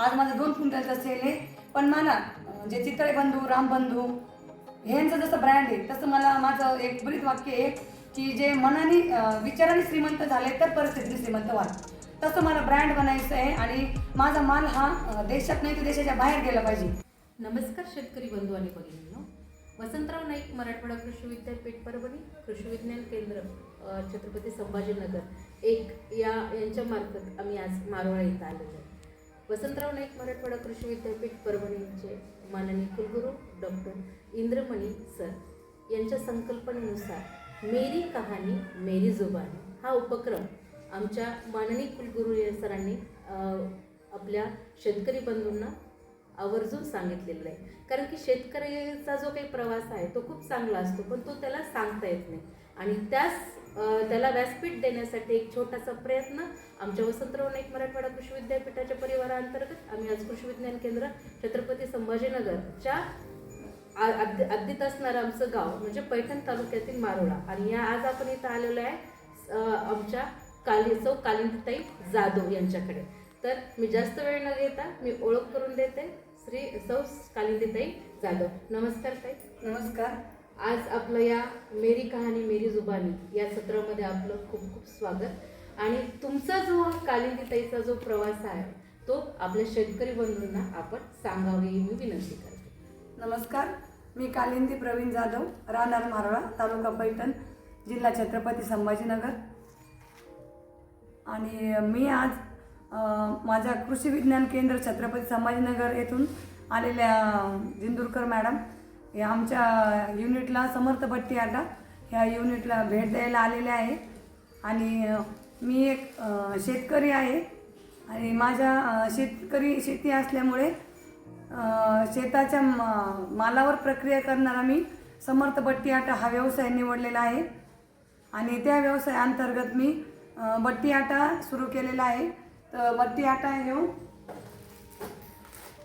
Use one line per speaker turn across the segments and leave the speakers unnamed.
आज माझं दोन क्विंटलचं सेल आहे. पण मला जे चितळे बंधू रामबंधू ह्यांचं जसं ब्रँड आहे तसं मला माझं एक ब्रीद वाक्य आहे की जे मनाने विचाराने श्रीमंत झाले तर परिस्थितीने श्रीमंत व्हाल तसं मला ब्रँड बनायचं आहे आणि माझा माल हा देशात नाही तर देशाच्या बाहेर गेला पाहिजे.
नमस्कार शेतकरी बंधू आणि भगिनींनो. वसंतराव नाईक मराठवाडा कृषी विद्यापीठ परभणी कृषी विज्ञान केंद्र छत्रपती संभाजीनगर. एक या यांच्या मार्फत आम्ही आज मारवाडा इथं आलेलो आहे वसंतराव नाईक मराठवाडा कृषी विद्यापीठ परभणीचे माननीय कुलगुरू डॉक्टर इंद्रमणी सर यांच्या संकल्पनेनुसार मेरी कहाणी मेरी जुबानी हा उपक्रम आमच्या माननीय कुलगुरू या सरांनी आपल्या शेतकरी बंधूंना आवर्जून सांगितलेलं आहे. कारण की शेतकऱ्याचा जो काही प्रवास आहे तो खूप चांगला असतो पण तो त्याला सांगता येत नाही. आणि त्याच त्याला व्यासपीठ देण्यासाठी एक छोटासा प्रयत्न. आमच्या वसंतराव नाईक मराठवाडा कृषी विद्यापीठाच्या परिवाराअंतर्गत आम्ही आज कृषी विज्ञान केंद्र छत्रपती संभाजीनगरच्या आ- असणारं आमचं गाव म्हणजे पैठण तालुक्यातील मारोळा. आणि या आज आपण इथं आलेलो आहे आमच्या काली चौ कालिंदताई जाधव यांच्याकडे. तर मी जास्त वेळ न घेता मी ओळख करून देते श्री सौ कालिंदीताई जाधव. नमस्कार ताई.
नमस्कार.
आज आपलं या मेरी कहाणी मेरी जुबानी या सत्रामध्ये आपलं खूप खूप स्वागत. आणि तुमचा जो कालिंदीताईचा जो प्रवास आहे तो आपल्या शेतकरी बंधूंना आपण सांगावी मी विनंती करते.
नमस्कार मी कालिंदी प्रवीण जाधव राहणार मारोळा तालुका पैठण जिल्हा छत्रपती संभाजीनगर. आणि मी आज माझ्या कृषी विज्ञान केंद्र छत्रपती संभाजीनगर येथून आलेल्या जिंदूरकर मॅडम हे आमच्या युनिटला समर्थ भट्टी आटा ह्या युनिटला भेट द्यायला आलेले आहे. आणि मी एक शेतकरी आहे. आणि माझ्या शेतकरी शेती असल्यामुळे शेताच्या म- मालावर प्रक्रिया करणारा मी समर्थ बट्टी आटा हा व्यवसाय निवडलेला आहे. आणि त्या व्यवसायाअंतर्गत मी बट्टी आटा सुरू केलेला आहे. तर बट्टी आटा हे हो,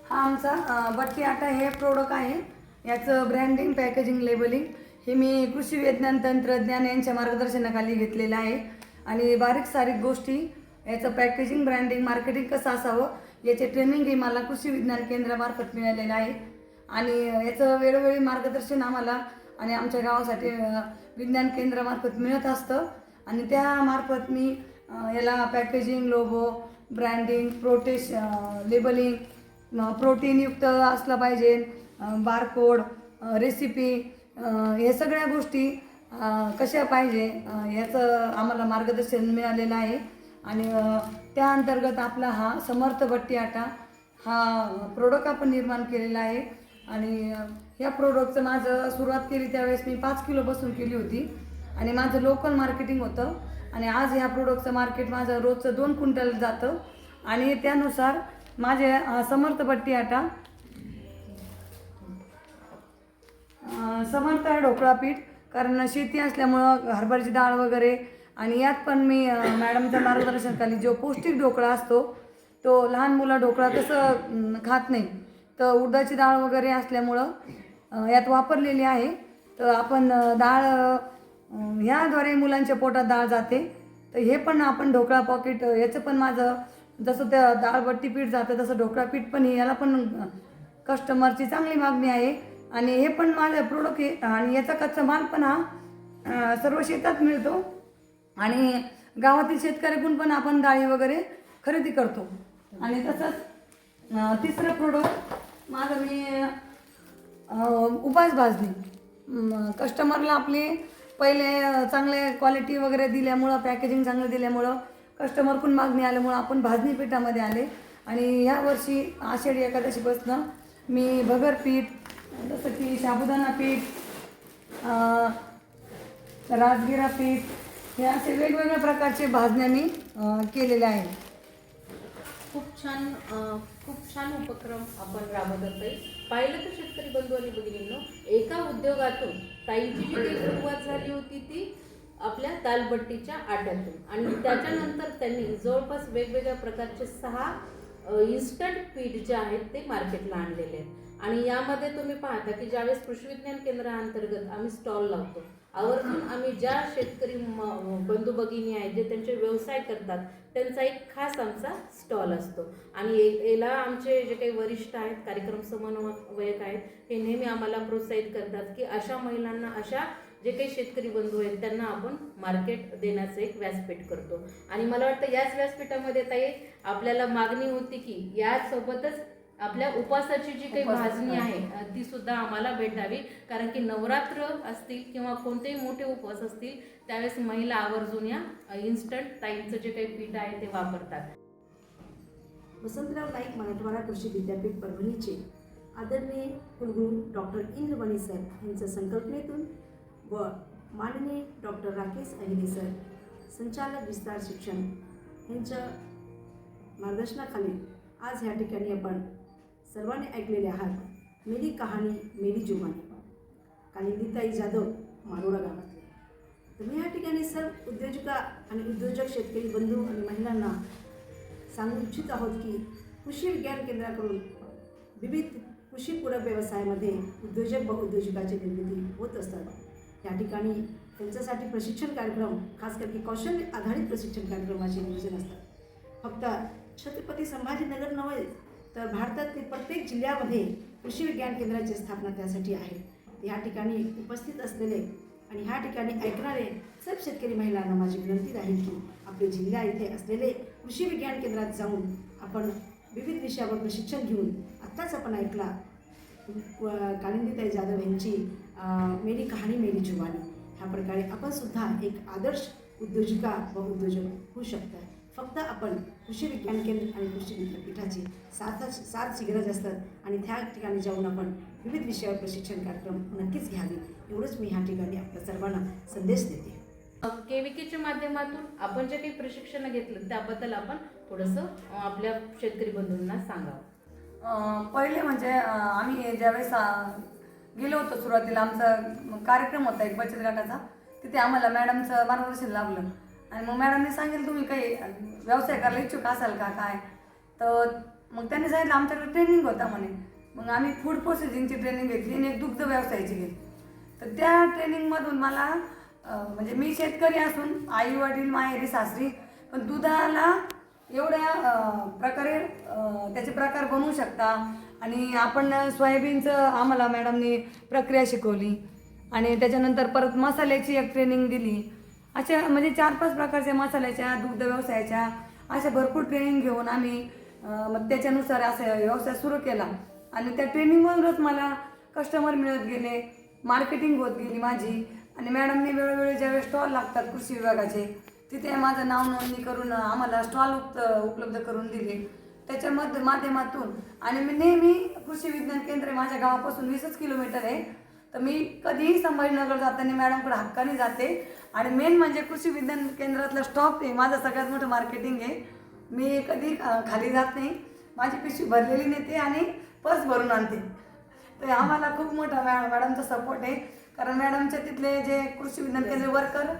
हा आमचा बट्टी आटा हे प्रोडक्ट आहे. याचं ब्रँडिंग पॅकेजिंग लेबलिंग हे मी कृषी विज्ञान तंत्रज्ञान यांच्या मार्गदर्शनाखाली घेतलेलं आहे. आणि बारीक सारीक गोष्टी याचं पॅकेजिंग ब्रँडिंग मार्केटिंग कसं असावं याचे ट्रेनिंग हे मला कृषी विज्ञान केंद्रामार्फत मिळालेलं आहे. आणि याचं वेळोवेळी मार्गदर्शन आम्हाला आणि आमच्या गावासाठी विज्ञान केंद्रामार्फत मिळत असतं. आणि त्यामार्फत मी याला पॅकेजिंग लोगो ब्रँडिंग प्रोटेश लेबलिंग प्रोटीनयुक्त असलं पाहिजे. बारकोड रेसिपी हे सगळ्या गोष्टी कशा पाहिजे याचं आम्हाला मार्गदर्शन मिळालेलं आहे. आणि त्या अंतर्गत आपला हा समर्थ भट्टी आटा हा प्रोडक्ट आपण निर्माण केलेला आहे. आणि या प्रोडक्टचं माझं सुरुवात केली त्यावेळेस मी पाच किलोपासून केली होती. आणि माझं लोकल मार्केटिंग होतं. आणि आज ह्या प्रोडक्टचं मार्केट माझं रोजचं दोन क्विंटल जातं. आणि त्यानुसार माझे समर्थ भट्टी आटा समर्थ आहे ढोकळा पीठ कारण शेती असल्यामुळं हरभऱ्याची डाळ वगैरे आणि यात पण मी मॅडमच्या मार्गदर्शनाखाली जो पौष्टिक ढोकळा असतो तो लहान मुलं ढोकळा कसं खात नाही. तर उडदाची डाळ वगैरे असल्यामुळं यात वापरलेली आहे. तर आपण डाळ ह्याद्वारे मुलांच्या पोटात डाळ जाते. तर हे पण आपण ढोकळा पॉकेट याचं पण माझं जसं त्या डाळबट्टी पीठ जातं तसं ढोकळा पीठ पण याला पण कस्टमरची चांगली मागणी आहे. आणि हे पण माझं प्रोडक्ट आहे. आणि याचा कच्चा माल पण हा सर्व शेतात मिळतो. आणि गावातील शेतकऱ्याकडून पण आपण डाळी वगैरे खरेदी करतो. आणि तसंच तिसरं प्रोडक्ट माझं मी उपास भाजणी कस्टमरला आपली पहिले चांगले क्वालिटी वगैरे दिल्यामुळं पॅकेजिंग चांगलं दिल्यामुळं कस्टमरकडून मागणी आल्यामुळं आपण भाजणी पिठामध्ये आले. आणि यावर्षी आषाढी एकादशीपासनं मी भगर पीठ जसं की साबुदाणा पीठ राजगिरा पीठ हे असे वेगवेगळ्या प्रकारचे भाजण्या मी केलेले आहे आहेत.
खूप छान खूप छान उपक्रम आपण राबवत आहे पाहिलं तर शेतकरी बंधू आणि भगिनींनो एका उद्योगातून ताईंची जी काही सुरुवात झाली होती ती आपल्या दालबट्टीच्या आट्यातून. आणि त्याच्यानंतर त्यांनी जवळपास वेगवेगळ्या प्रकारचे सहा इन्स्टंट पीठ जे आहेत ते मार्केटला आणलेले आहेत. आणि यामध्ये तुम्ही पाहता की ज्यावेळेस कृषी विज्ञान केंद्राअंतर्गत आम्ही स्टॉल लावतो आवर्जून आम्ही ज्या शेतकरी म- बंधू भगिनी आहेत जे त्यांचे व्यवसाय करतात त्यांचा एक खास आमचा स्टॉल असतो. आणि ए- याला आमचे जे काही वरिष्ठ आहेत कार्यक्रम समन्वयक आहेत हे नेहमी आम्हाला प्रोत्साहित करतात की अशा महिलांना अशा जे काही शेतकरी बंधू आहेत त्यांना आपण मार्केट देण्याचं एक व्यासपीठ करतो. आणि मला वाटतं याच व्यासपीठामध्ये ताई आपल्याला मागणी होती की यासोबतच आपल्या उपासाची जी काही भाजणी. आहे ती सुद्धा आम्हाला भेटावी कारण की नवरात्र असतील किंवा कोणतेही मोठे उपवास असतील त्यावेळेस महिला आवर्जून या इन्स्टंट ताईंचं जे काही पीठ आहे ते वापरतात
वसंतराव नाईक मराठवाडा कृषी विद्यापीठ परभणीचे आदरणीय कुलगुरू डॉक्टर इंद्रवणी सर यांच्या संकल्पनेतून व माननीय डॉक्टर राकेश अहिरे सर संचालक विस्तार शिक्षण यांच्या मार्गदर्शनाखाली आज ह्या ठिकाणी आपण सर्वांनी ऐकलेले आहात मेरी कहाणी मेरी जुमानी नीताई जाधव मारोडा गावातले. तर मी या ठिकाणी सर्व उद्योजका आणि उद्योजक शेतकरी बंधू आणि महिलांना सांगू इच्छित आहोत की कृषी विज्ञान केंद्राकडून विविध कृषीपूरक व्यवसायामध्ये उद्योजक व उद्योजकाची निर्मिती होत असतात. या ठिकाणी त्यांच्यासाठी प्रशिक्षण कार्यक्रम खास करके कौशल्य आधारित प्रशिक्षण कार्यक्रमाचे नियोजन असतात. फक्त छत्रपती संभाजीनगर नव्हे तर भारतातील प्रत्येक जिल्ह्यामध्ये कृषी विज्ञान केंद्राची स्थापना त्यासाठी आहे. या ठिकाणी उपस्थित असलेले आणि ह्या ठिकाणी ऐकणारे सर्व शेतकरी महिलांना माझी विनंती राहील की आपले जिल्हा इथे असलेले कृषी विज्ञान केंद्रात जाऊन आपण विविध विषयावर प्रशिक्षण घेऊन आत्ताच आपण ऐकला कालिंदीताई जाधव यांची मेरी कहाणी मेरी जुवानी ह्या प्रकारे आपण सुद्धा एक आदर्श उद्योजिका व उद्योजक होऊ शकतात फक्त आपण कृषी विज्ञान केंद्र आणि कृषी विद्यापीठाची साथ साथ गरज असतात आणि त्या ठिकाणी जाऊन आपण विविध विषयावर प्रशिक्षण कार्यक्रम नक्कीच घ्यावे एवढंच मी ह्या ठिकाणी आपल्या सर्वांना संदेश देते.
केविकेच्या माध्यमातून आपण जे काही प्रशिक्षण घेतलं त्याबद्दल आपण थोडंसं आपल्या शेतकरी बंधूंना सांगावं.
पहिले म्हणजे आम्ही ज्यावेळेस गेलो होतो सुरुवातीला आमचा कार्यक्रम होता एक बचत गटाचा तिथे आम्हाला मॅडमचं मार्गदर्शन लाभलं आणि मग मॅडमने सांगितलं तुम्ही काही व्यवसाय करायला इच्छुक असाल का? काय? तर मग त्यांनी सांगितलं आमच्याकडे ट्रेनिंग होता म्हणे. मग आम्ही फूड प्रोसेसिंगची ट्रेनिंग घेतली आणि एक दुग्ध व्यवसायाची घेतली. तर त्या ट्रेनिंगमधून मला म्हणजे मी शेतकरी असून आई वडील माहेरी सासरी पण दुधाला एवढ्या प्रकारे त्याचे प्रकार बनवू शकता. आणि आपण सोयाबीनचं आम्हाला मॅडमनी प्रक्रिया शिकवली. आणि त्याच्यानंतर परत मसाल्याची एक ट्रेनिंग दिली. अशा म्हणजे चार पाच प्रकारच्या मसाल्याच्या दुग्ध व्यवसायाच्या अशा भरपूर ट्रेनिंग घेऊन आम्ही मग त्याच्यानुसार असं व्यवसाय सुरू केला. आणि त्या ट्रेनिंगमधूनच मला कस्टमर मिळत गेले मार्केटिंग होत गेली माझी. आणि मॅडमने वेळोवेळी ज्यावेळेस स्टॉल लागतात कृषी विभागाचे तिथे माझं नाव नोंदणी करून आम्हाला स्टॉल उप उपलब्ध करून दिले. त्याच्यामध्ये माध्यमातून. आणि मी नेहमी कृषी विज्ञान केंद्र माझ्या गावापासून वीसच किलोमीटर आहे. तर मी कधीही संभाजीनगर जाताना मॅडमकडे हक्काने जाते. आणि मेन म्हणजे कृषी विज्ञान केंद्रातला स्टॉप आहे. माझं सगळ्यात मोठं मार्केटिंग आहे. मी कधी खाली जात नाही. माझी पिशवी भरलेली नेते आणि पर्स भरून आणते. तर आम्हाला खूप मोठा मॅ मॅडमचा सपोर्ट आहे. कारण मॅडमच्या तिथले जे कृषी विज्ञान केंद्र वर्कर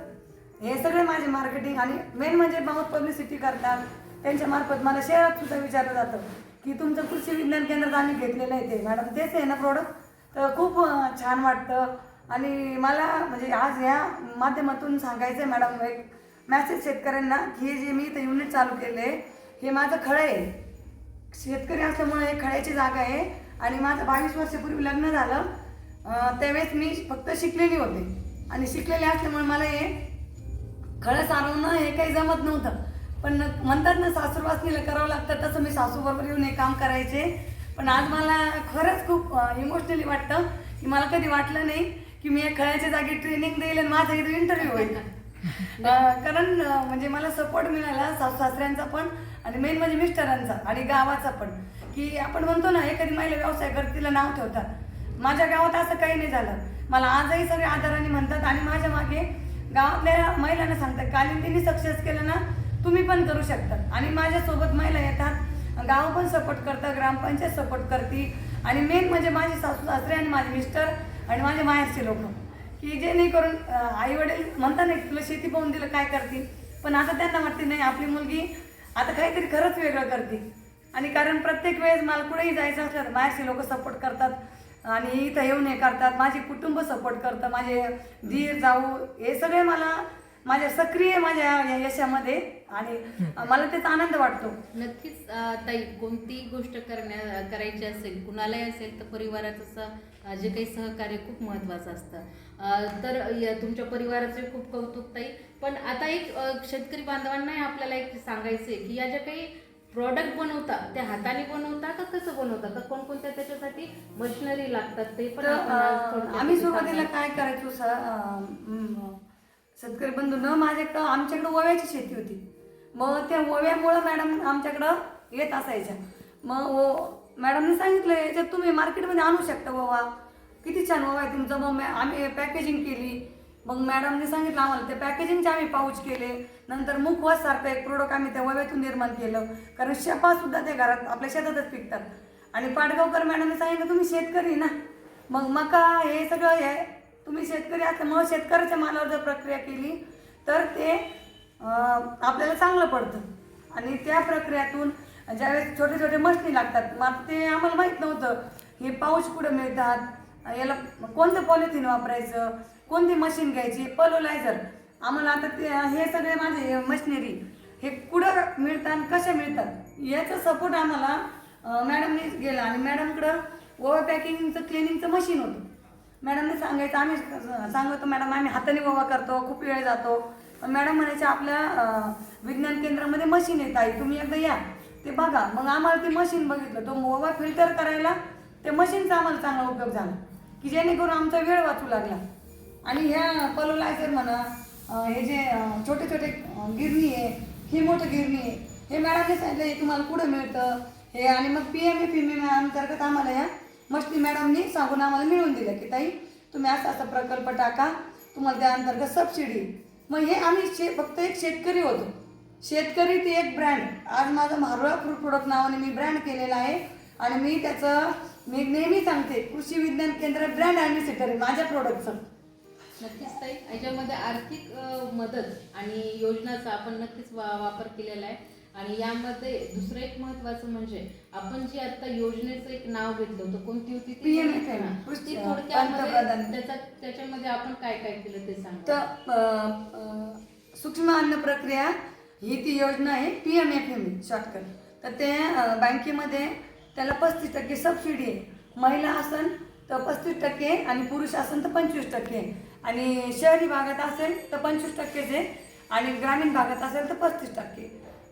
हे सगळे माझे मार्केटिंग आणि मेन म्हणजे मग पब्लिसिटी करतात. त्यांच्या मार्फत मला शहरात सुद्धा विचारलं जातं की तुमचं कृषी विज्ञान केंद्रात आम्ही घेतलेलं आहे ते. मॅडम तेच आहे ना प्रोडक्ट तर खूप छान वाटतं. आणि मला म्हणजे आज ह्या माध्यमातून सांगायचं आहे मॅडम एक मॅसेज शेतकऱ्यांना की हे जे मी इथं युनिट चालू केलं आहे हे माझं खळं आहे. शेतकरी असल्यामुळे हे खळ्याची जागा आहे. आणि माझं बावीस वर्षापूर्वी लग्न झालं. त्यावेळेस मी फक्त शिकलेली होते. आणि शिकलेले असल्यामुळे मला हे खळं चालवणं हे काही जमत नव्हतं. पण म्हणतात ना सासूरवासनीला करावं लागतं तसं मी सासूबरोबर येऊन हे काम करायचे. पण आज मला खरंच खूप इमोशनली वाटतं की मला कधी वाटलं नाही. की मी या खळ्याच्या जागी ट्रेनिंग देईल आणि माझा इथं इंटरव्ह्यू होईल. कारण म्हणजे मला सपोर्ट मिळाला सासू सासऱ्यांचा पण आणि मेन म्हणजे मिस्टरांचा आणि गावाचा पण. की आपण म्हणतो ना एखादी महिला व्यवसाय करते तिला नाव ठेवतात. माझ्या गावात असं काही नाही झालं. मला आजही सगळे आदराने म्हणतात आणि माझ्या मागे गावातल्या महिलांना सांगतात कालिंदीने सक्सेस केलं ना तुम्ही पण करू शकता. आणि माझ्यासोबत महिला येतात गाव पण सपोर्ट करतं ग्रामपंचायत सपोर्ट करते. आणि मेन म्हणजे माझे सासू सासरे आणि माझे मिस्टर आणि माझे माहेरचे लोक की जेणेकरून आई वडील म्हणता नाही तुला शेती पाहून दिलं काय करते? पण आता त्यांना वाटते नाही आपली मुलगी आता काहीतरी खरंच वेगळं करते. आणि कारण प्रत्येक वेळेस मला कुठेही जायचं असलं तर बाहेरचे लोक सपोर्ट करतात. आणि इथं येऊन हे करतात. माझे कुटुंब सपोर्ट करतं. माझे धीर जाऊ हे सगळे मला माझ्या सक्रिय माझ्या या यशामध्ये आणि मला त्याचा आनंद वाटतो.
नक्कीच ताई कोणतीही गोष्ट करण्या करायची असेल कुणालाही असेल तर परिवाराचं जे काही सहकार्य खूप महत्त्वाचं असतं. तर या तुमच्या परिवाराचे खूप कौतुक ताई. पण आता एक शेतकरी बांधवांनाही आपल्याला एक सांगायचं आहे की या ज्या काही प्रॉडक्ट बनवता त्या हाताने बनवता का कसं बनवता? का कोणकोणत्या त्याच्यासाठी मशिनरी लागतात ते पण
आम्ही सुरुवातीला. काय करायचो सर? शेतकरी बंधूंना माझ्याकडं आमच्याकडं ओव्याची शेती होती. मग त्या ओव्यामुळं मॅडम आमच्याकडं येत असायच्या. मग ओ मॅडमने सांगितलं याच्यात तुम्ही मार्केटमध्ये आणू शकता ओवा. किती छान ओवा आहे तुमचं. मग आम्ही पॅकेजिंग केली. मग मॅडमने सांगितलं आम्हाला ते पॅकेजिंगचे आम्ही पाऊच केले. नंतर मुखवाससारखं एक प्रोडक्ट आम्ही त्या ओव्यातून निर्माण केलं. कारण शेपासुद्धा ते घरात आपल्या शेतातच पिकतात. आणि पाडगावकर मॅडमने सांगितलं तुम्ही शेतकरी ना. मग मका हे सगळं हे तुम्ही शेतकरी असल्यामुळं शेतकऱ्याच्या मालावर जर प्रक्रिया केली तर ते आपल्याला चांगलं पडतं. आणि त्या प्रक्रियातून ज्यावेळेस छोटे छोटे मशनी लागतात मग ते आम्हाला माहीत नव्हतं. हे पाऊस कुठं मिळतात? याला कोणतं पॉलिथिन वापरायचं? कोणती मशीन घ्यायची? पलोलायझर. आम्हाला आता ते हे सगळे माझे मशिनरी हे कुठं मिळतात आणि कशा मिळतात? याचा सपोर्ट आम्हाला मॅडमनी गेला आणि मॅडमकडं ओव्हर पॅकिंगचं क्लिनिंगचं मशीन होतं. मॅडमने सांगायचं आम्ही सांगतो मॅडम आम्ही हाताने ओवा करतो खूप वेळ जातो. पण मॅडम म्हणायचे आपल्या विज्ञान केंद्रामध्ये मशीन येत आहे तुम्ही एकदा या. ते बघा. मग आम्हाला ती मशीन बघितलं. तो ओवा फिल्टर करायला ते मशीनचा आम्हाला चांगला उपयोग झाला. की जेणेकरून आमचा वेळ वाचू लागला. आणि ह्या पलोलायझर म्हणा हे जे छोटे छोटे गिरणी आहे ही मोठं गिरणी आहे हे मॅडमने सांगितलं हे तुम्हाला कुठं मिळतं? हे आणि मग P M A P M अंतर्गत आम्हाला या मस्ती मॅडमनी सांगून आम्हाला मिळवून दिलं की ताई तुम्ही असा असा प्रकल्प टाका तुम्हाला त्या अंतर्गत सबसिडी मग हे आम्ही शे फक्त एक शेतकरी होतो. शेतकरी ते एक ब्रँड आज माझं महारुळा फ्रूट प्रोडक्ट नावाने मी ब्रँड केलेला आहे आणि मी त्याचं मी नेहमी सांगते कृषी विज्ञान केंद्र ब्रँड ॲम्बेसिडर आहे माझ्या प्रोडक्टचं
नक्कीच ताई. याच्यामध्ये आर्थिक मदत आणि योजनाचा आपण नक्कीच वा वापर केलेला आहे. आणि यामध्ये दुसरं एक महत्वाचं म्हणजे आपण जी आता योजनेचं एक नाव घेतलं होतं कोणती होती ती त्याचा त्याच्यामध्ये आपण काय काय केलं ते सांगा.
सूक्ष्म अन्न प्रक्रिया ही ती योजना आहे P M F M shortcut तर ते बँकेमध्ये त्याला पस्तीस टक्के सबसिडी आहे. महिला असन तर पस्तीस टक्के आणि पुरुष असन तर पंचवीस टक्के. आणि शहरी भागात असेल तर पंचवीस टक्केच आहे आणि ग्रामीण भागात असेल तर पस्तीस टक्के.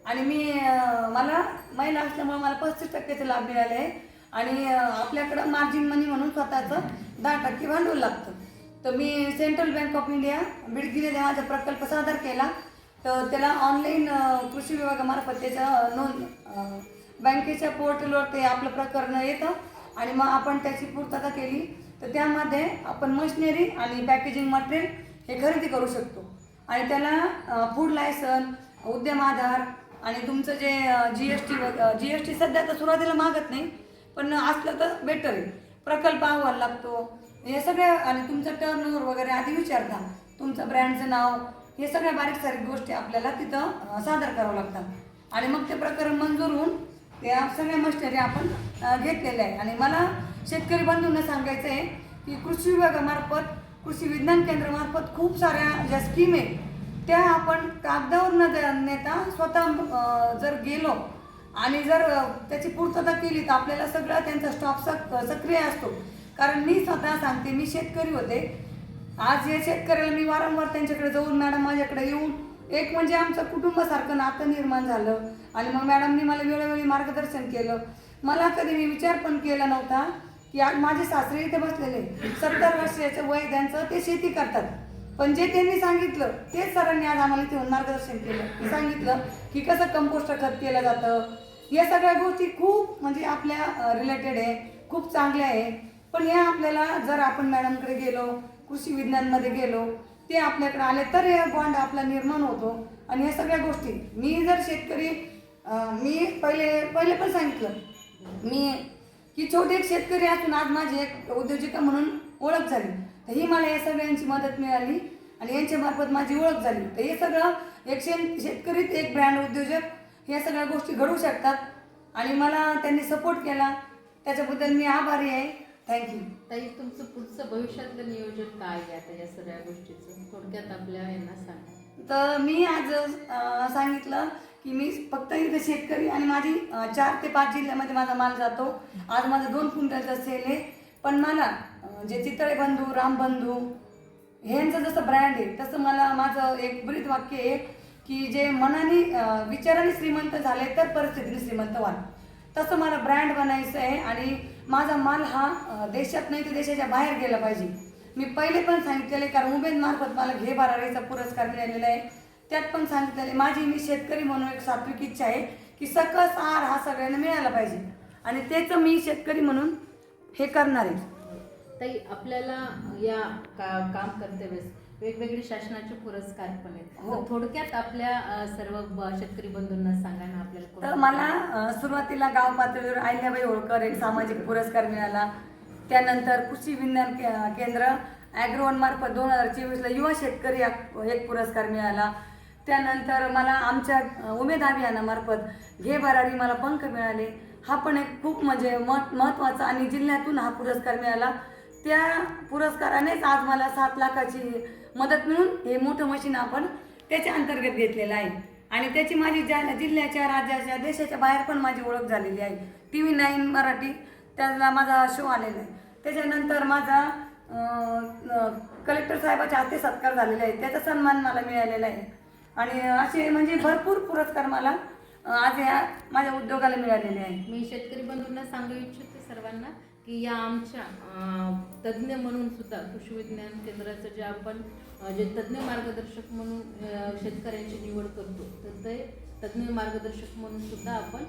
आणि मी मला महिला असल्यामुळे मला पस्तीस टक्क्याचे लाभ मिळाले आहे. आणि आपल्याकडं मार्जिन मनी म्हणून स्वतःचं दहा टक्के भांडवल लागतं. तर मी central bank of India Bidgire माझा प्रकल्प सादर केला तर त्याला ऑनलाईन कृषी विभागामार्फत त्याच्या नोंद बँकेच्या पोर्टलवर ते आपलं प्रकरण येतं. आणि मग आपण त्याची पूर्तता केली. तर त्यामध्ये आपण मशिनरी आणि पॅकेजिंग मटेरियल हे खरेदी करू शकतो. आणि त्याला फूड लायसन उद्यम आधार आणि तुमचं जे G S T G S T सध्या तर सुरुवातीला मागत नाही पण असलं तर बेटर आहे. प्रकल्प अहवाल लागतो. हे सगळ्या आणि तुमचं टर्न वगैरे आधी विचारता. तुमचं ब्रँडचं नाव हे सगळ्या बारीक सारीक गोष्टी आपल्याला तिथं सादर करावं लागतात. आणि मग ते प्रकरण मंजूर होऊन त्या सगळ्या मशिनरी आपण घेतलेल्या आहे. आणि मला शेतकरी बंधूंना सांगायचं आहे की कृषी विभागामार्फत कृषी विज्ञान केंद्रामार्फत खूप साऱ्या ज्या स्कीम आहेत त्या आपण कागदावर न नेता स्वतः जर गेलो आणि जर त्याची पूर्तता केली तर आपल्याला सगळा त्यांचा स्टॉक सक सक्रिय असतो. कारण मी स्वतः सांगते मी शेतकरी होते. आज या शेतकऱ्याला मी वारंवार त्यांच्याकडे जाऊन मॅडम माझ्याकडे येऊन. एक म्हणजे आमचं कुटुंबासारखं नातं निर्माण झालं. आणि मग मॅडमनी मला वेळोवेळी मार्गदर्शन केलं. मला कधी मी विचार पण केला नव्हता की आज माझे सासरे इथे बसलेले. सत्तर वर्षाचं वय त्यांचं ते शेती करतात. पण जे त्यांनी सांगितलं तेच सरांनी आज आम्हाला ते मार्गदर्शन केलं. सांगितलं की कसं कंपोस्ट खत केलं जातं. या सगळ्या गोष्टी खूप म्हणजे आपल्या रिलेटेड आहे खूप चांगल्या आहे. पण हे आपल्याला जर आपण मॅडमकडे गेलो कृषी विज्ञानमध्ये गेलो ते आपल्याकडे आले तर हे बॉन्ड आपला निर्माण होतो. आणि या सगळ्या गोष्टी मी जर शेतकरी मी पहिले पहिले पण सांगितलं. मी की छोटे एक शेतकरी असून आज माझी एक उद्योजिका म्हणून ओळख झाली. तर ही मला या सगळ्यांची मदत मिळाली आणि यांच्या मार्फत माझी ओळख झाली. तर हे सगळं एक शेत शेतकरीच एक ब्रँड उद्योजक ह्या सगळ्या गोष्टी घडू शकतात आणि मला त्यांनी सपोर्ट केला. त्याच्याबद्दल मी आभारी आहे. थँक्यू
ताई तुमचं पुढचं भविष्यातलं नियोजन काय आहे आता या सगळ्या गोष्टीचं? थोडक्यात आपल्या यांना सांगा.
तर मी आज सांगितलं की मी फक्त इथे शेतकरी आणि माझी चार ते पाच जिल्ह्यामध्ये माझा माल जातो. आज माझं दोन क्विंटलचं सेल आहे. पण मला जे चितळे बंधू रामबंधू ह्यांचं जसं ब्रँड आहे तसं मला माझं एक ब्रीद वाक्य आहे की जे मनाने विचाराने श्रीमंत झाले तर परिस्थितीने श्रीमंत व्हाल. तसं मला ब्रँड बनायचं आहे आणि माझा माल हा देशात नाही तर देशाच्या बाहेर गेला पाहिजे. मी पहिले पण सांगितलेले कारण उमेद मार्फत मला घे बारावीचा पुरस्कार मिळालेला आहे. त्यात पण सांगितलेले माझी मी शेतकरी म्हणून एक सात्विक इच्छा आहे की सकस आहार हा सगळ्यांना मिळाला पाहिजे. आणि त्याचं मी शेतकरी म्हणून हे करणार आहे.
ताई आपल्याला या का काम करते वेळेस वेगवेगळे शासनाचे पुरस्कार पण आहेत.
हो.
तर थोडक्यात आपल्या अ, सर्व ब- शेतकरी बंधूंना सांगा ना आपल्याला
तर
कोण-
मला अ, सुरुवातीला गाव पातळीवर अहिल्याबाई होळकर एक सामाजिक पुरस्कार मिळाला. त्यानंतर कृषी विज्ञान के- केंद्र ॲग्रोवन मार्फत दोन हजार चोवीसला युवा शेतकरी एक पुरस्कार मिळाला. त्यानंतर मला आमच्या अ, उमेद अभियानामार्फत घे भरारी मला पंख मिळाले. हा पण एक खूप म्हणजे मत महत्त्वाचा आणि जिल्ह्यातून हा पुरस्कार मिळाला. त्या पुरस्कारानेच आज मला सात लाखाची मदत मिळून हे मोठं मशीन आपण त्याच्या अंतर्गत घेतलेलं आहे. आणि त्याची माझी ज्या जिल्ह्याच्या राज्याच्या देशाच्या बाहेर पण माझी ओळख झालेली आहे. टी व्ही नाईन मराठी त्याला माझा शो आलेला आहे. त्याच्यानंतर माझा कलेक्टर साहेबाच्या हाते सत्कार झालेला आहे. त्याचा सन्मान मला मिळालेला आहे. आणि असे म्हणजे भरपूर पुरस्कार मला आज या माझ्या उद्योगाला मिळालेले आहे.
मी शेतकरी बंधूंना सांगू इच्छिते सर्वांना की या आमच्या तज्ज्ञ म्हणून सुद्धा कृषी विज्ञान केंद्राचं जे आपण जे तज्ज्ञ मार्गदर्शक म्हणून शेतकऱ्यांची निवड करतो तर ते तज्ज्ञ मार्गदर्शक म्हणून सुद्धा आपण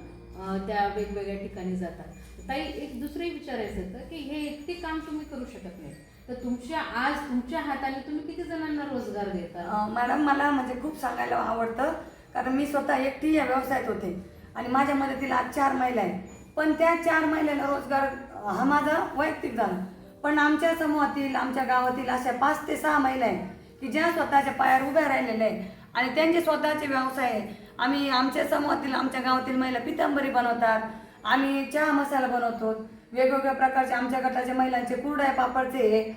त्या वेगवेगळ्या ठिकाणी जातात. ताई एक दुसरंही विचारायचं होतं की हे एकटी काम तुम्ही करू शकत नाही. तर तुमच्या आज तुमच्या हाताने तुम्ही किती जणांना रोजगार देता?
मॅडम मला म्हणजे खूप सांगायला आवडतं कारण मी स्वतः एकटी या व्यवसायात होते. आणि माझ्या मदतीला आज चार महिला आहेत. पण त्या चार महिलांना रोजगार हा माझा वैयक्तिक झाला. पण आमच्या समूहातील आमच्या गावातील अशा पाच ते सहा महिला आहेत की ज्या स्वतःच्या पायावर उभ्या राहिलेल्या आहेत आणि त्यांचे स्वतःचे व्यवसाय आहे आम्ही आमच्या समूहातील आमच्या गावातील महिला पितांबरी बनवतात. आम्ही चहा मसाला बनवतो. वेगवेगळ्या प्रकारचे आमच्या गटाच्या महिलांचे कुरड्या पापडचे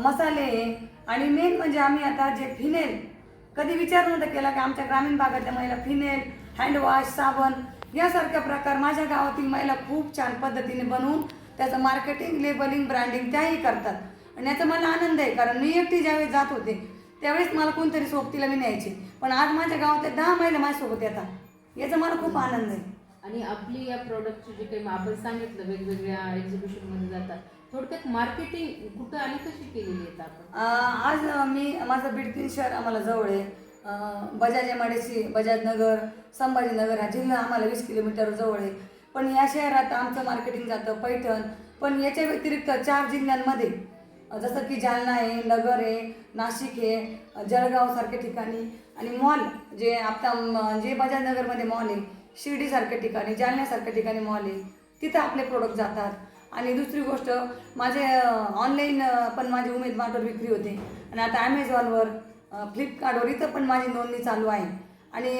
मसाले आणि मेन म्हणजे आम्ही आता जे फिनेल कधी विचार नव्हता केला की आमच्या ग्रामीण भागातल्या महिला फिनेल हँडवॉश साबण यासारख्या प्रकार माझ्या गावातील महिला खूप छान पद्धतीने बनवून त्याचं मार्केटिंग लेबलिंग ब्रँडिंग त्याही करतात. आणि याचा मला आनंद आहे कारण मी एकटी ज्यावेळेस जात होते त्यावेळेस मला कोणतरी सोबतीला मी न्यायचे. पण आज माझ्या गावातल्या दहा महिला माझ्यासोबत येतात. याचा मला खूप आनंद आहे.
आणि आपली या प्रॉडक्टची जी काही आपण सांगितलं वेगवेगळ्या एक्झिबिशनमध्ये जातात थोडक्यात मार्केटिंग कुठं आणि कशी केलेली आहेत आपण?
आज मी माझं बीडकीन शहर आम्हाला जवळ आहे. बजाज एम बजाज नगर संभाजीनगर हा जिल्हा आम्हाला वीस किलोमीटर जवळ आहे. पण या शहरात आमचं मार्केटिंग जातं पैठण. पण याच्या व्यतिरिक्त चार जिल्ह्यांमध्ये जसं की जालना आहे नगर आहे नाशिक आहे जळगावसारख्या ठिकाणी आणि मॉल जे आता जे बजाजनगरमध्ये मॉल आहे शिर्डीसारख्या ठिकाणी जालन्यासारख्या ठिकाणी मॉल आहे तिथं आपले प्रोडक्ट जातात. आणि दुसरी गोष्ट माझे ऑनलाईन पण माझी उमेद मार्टवर विक्री होते. आणि आता ॲमेझॉनवर फ्लिपकार्टवर इथं पण माझी नोंदणी चालू आहे. आणि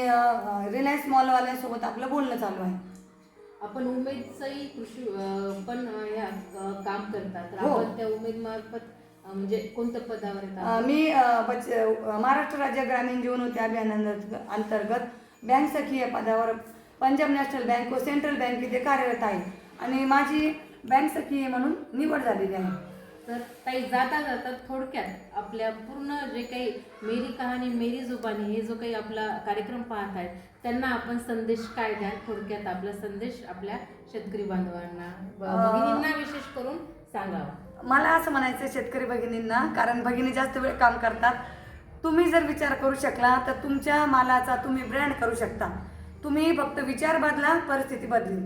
रिलायन्स मॉलवाल्यांसोबत आपलं बोलणं चालू आहे.
आपण उमेदचंही कृषी पण या काम करतात तर
हो.
आपण त्या उमेद मार्फत म्हणजे कोणत्या पदावर
अ? मी अ, बच अ, महाराष्ट्र राज्य ग्रामीण जीवनोती अभियान अंतर्गत बँक सखी या पदावर पंजाब नॅशनल बँक व सेंट्रल बँक इथे कार्यरत आहे आणि माझी बँक सखी म्हणून निवड झालेली आहे
तर ताई जाता जाता थोडक्यात आपल्या पूर्ण जे काही मेरी कहाणी मेरी जुबानी हे जो काही आपला कार्यक्रम पाहत आहेत त्यांना आपण संदेश काय द्या थोडक्यात आपला संदेश आपल्या शेतकरी बांधवांना भगिनींना विशेष करून सांगावा.
मला असं म्हणायचं शेतकरी भगिनींना कारण भगिनी जास्त वेळ काम करतात. तुम्ही जर विचार करू शकला तर तुमच्या मालाचा तुम्ही ब्रँड करू शकता. तुम्ही फक्त विचार बदला परिस्थिती बदली.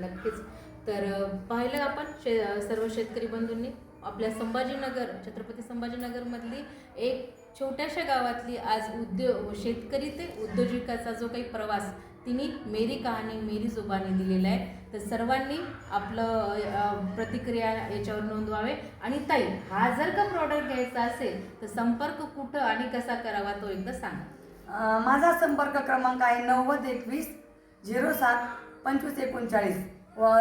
नक्कीच. तर पाहिलं आपण शे सर्व शेतकरी बंधूंनी आपल्या संभाजीनगर छत्रपती संभाजीनगरमधली एक छोट्याशा गावातली आज उद्योग शेतकरी ते उद्योजकाचा जो काही प्रवास तिने मेरी कहाणी मेरी जुबानी दिलेला आहे. तर सर्वांनी आपलं प्रतिक्रिया याच्यावर नोंदवावे. आणि ताई हा जर का प्रॉडक्ट घ्यायचा असेल तर संपर्क कुठं आणि कसा करावा तो एकदा सांगा.
माझा संपर्क क्रमांक आहे नव्वद एकवीस झिरो सात पंचवीस एकोणचाळीस. व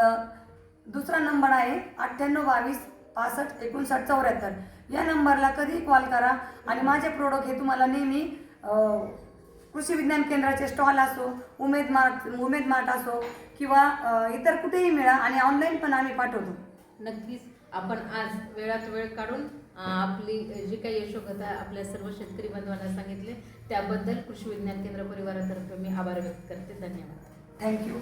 दुसरा नंबर आहे अठ्ठ्याण्णव बावीस पासष्ट एकोणसाठ चौऱ्याहत्तर. या नंबरला कधीही कॉल करा. आणि माझे प्रोडक्ट हे तुम्हाला नेहमी कृषी विज्ञान केंद्राचे स्टॉल असो उमेद मार्ट उमेद मार्ट असो किंवा इतर कुठेही मिळा आणि ऑनलाईन पण आम्ही पाठवतो.
नक्कीच. आपण आज वेळात वेळ काढून आपली जी काही यशोकथा आपल्या सर्व शेतकरी बांधवांना सांगितले. त्याबद्दल कृषी विज्ञान केंद्र परिवारातर्फे मी आभार व्यक्त करते. धन्यवाद.
थँक्यू